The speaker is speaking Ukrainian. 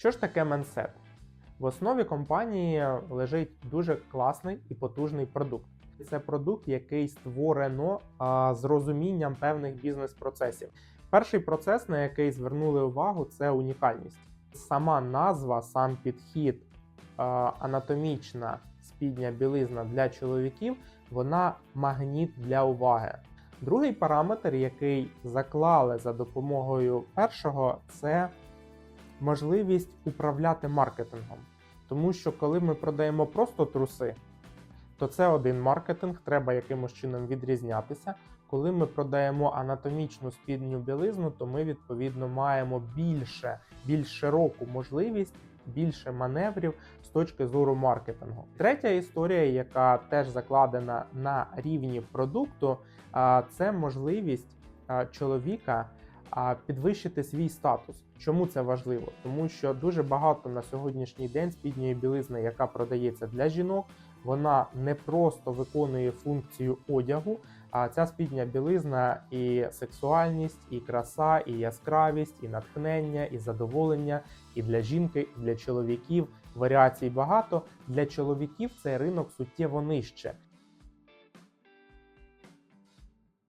Що ж таке Менсет? В основі компанії лежить дуже класний і потужний продукт. Це продукт, який створено а, з розумінням певних бізнес-процесів. Перший процес, на який звернули увагу, це унікальність. Сама назва, сам підхід, а, анатомічна спідня білизна для чоловіків, вона магніт для уваги. Другий параметр, який заклали за допомогою першого, це можливість управляти маркетингом. Тому що коли ми продаємо просто труси, то це один маркетинг, треба якимось чином відрізнятися. Коли ми продаємо анатомічну спідню білизну, то ми відповідно маємо більше, більш широку можливість, більше маневрів з точки зору маркетингу. Третя історія, яка теж закладена на рівні продукту, це можливість чоловіка а, підвищити свій статус. Чому це важливо? Тому що дуже багато на сьогоднішній день спідньої білизни, яка продається для жінок, вона не просто виконує функцію одягу. А ця спідня білизна і сексуальність, і краса, і яскравість, і натхнення, і задоволення, і для жінки, і для чоловіків. Варіацій багато. Для чоловіків цей ринок суттєво нижче.